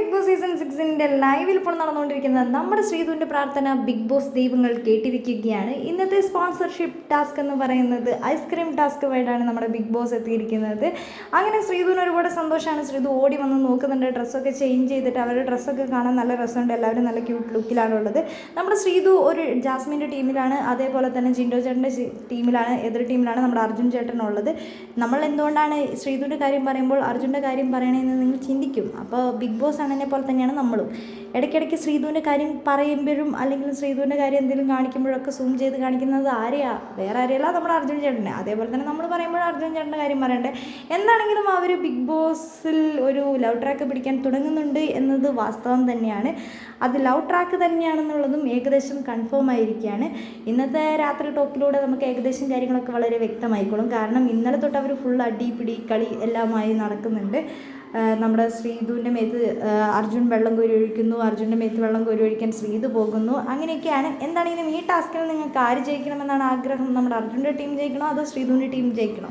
big season സിക്സിന്റെ ലൈവിൽ ഇപ്പോൾ നടന്നുകൊണ്ടിരിക്കുന്ന നമ്മുടെ ശ്രീധുവിന്റെ പ്രാർത്ഥന ബിഗ് ബോസ് ദൈവങ്ങൾ കേട്ടിരിക്കുകയാണ്. ഇന്നത്തെ സ്പോൺസർഷിപ്പ് ടാസ്ക് എന്ന് പറയുന്നത് ഐസ്ക്രീം ടാസ്ക് വേണ്ടാണ് നമ്മുടെ ബിഗ് ബോസ് എത്തിയിരിക്കുന്നത്. അങ്ങനെ ശ്രീധുവിന് ഒരുപാട് സന്തോഷമാണ്. ശ്രീധു ഓടി വന്ന് നോക്കുന്നുണ്ട്. ഡ്രസ്സൊക്കെ ചേഞ്ച് ചെയ്തിട്ട് അവരുടെ ഡ്രസ്സൊക്കെ കാണാൻ നല്ല രസമുണ്ട്. എല്ലാവരും നല്ല ക്യൂട്ട് ലുക്കിലാണ് ഉള്ളത്. നമ്മുടെ ശ്രീധു ഒരു ജാസ്മിന്റെ ടീമിലാണ്. അതേപോലെ തന്നെ ജിൻഡോ ചേട്ടന്റെ ടീമിലാണ്. എതിർ ടീമിലാണ് നമ്മുടെ അർജുൻ ചേട്ടനുള്ളത്. നമ്മൾ എന്തുകൊണ്ടാണ് ശ്രീധുവിന്റെ കാര്യം പറയുമ്പോൾ അർജുന്റെ കാര്യം പറയണമെന്ന് നിങ്ങൾ ചിന്തിക്കും. അപ്പോൾ ബിഗ് ബോസ് ആണെന്നെ പോലെ തന്നെയാണ് നമ്മളും. ഇടയ്ക്കിടയ്ക്ക് ശ്രീധുവിന്റെ കാര്യം പറയുമ്പോഴും അല്ലെങ്കിൽ ശ്രീധുവിന്റെ കാര്യം എന്തെങ്കിലും കാണിക്കുമ്പോഴൊക്കെ സൂം ചെയ്ത് കാണിക്കുന്നത് ആരെയാ? വേറെ ആരെയല്ല നമ്മുടെ അർജുൻ ചേട്ടനെ. അതേപോലെ തന്നെ നമ്മൾ പറയുമ്പോഴും അർജുൻ ചേട്ടന്റെ കാര്യം പറയണ്ടേ? എന്താണെങ്കിലും അവർ ബിഗ് ബോസിൽ ഒരു ലവ് ട്രാക്ക് പിടിക്കാൻ തുടങ്ങുന്നുണ്ട് എന്നത് വാസ്തവം തന്നെയാണ്. അത് ലവ് ട്രാക്ക് തന്നെയാണെന്നുള്ളതും ഏകദേശം കൺഫേം ആയിരിക്കുകയാണ്. ഇന്നത്തെ രാത്രി ടോക്കിലൂടെ നമുക്ക് ഏകദേശം കാര്യങ്ങളൊക്കെ വളരെ വ്യക്തമായിക്കോളും. കാരണം ഇന്നലെ തൊട്ട് അവർ ഫുൾ അടി പിടി കളി എല്ലാമായി നടക്കുന്നുണ്ട്. നമ്മുടെ ശ്രീധുവിന്റെ മേത്ത് അർജുൻ വെള്ളം കോരി ഒഴിക്കുന്നു അർജുന്റെ മേത്ത് വെള്ളം കോരി ഒഴിക്കാൻ ശ്രീധു പോകുന്നു. അങ്ങനെയൊക്കെയാണ്. എന്താണെങ്കിലും ഈ ടാസ്കിൽ നിങ്ങൾക്ക് ആര് ജയിക്കണമെന്നാണ് ആഗ്രഹം? നമ്മുടെ അർജുന്റെ ടീം ജയിക്കണോ അതോ ശ്രീധുവിന്റെ ടീം ജയിക്കണോ?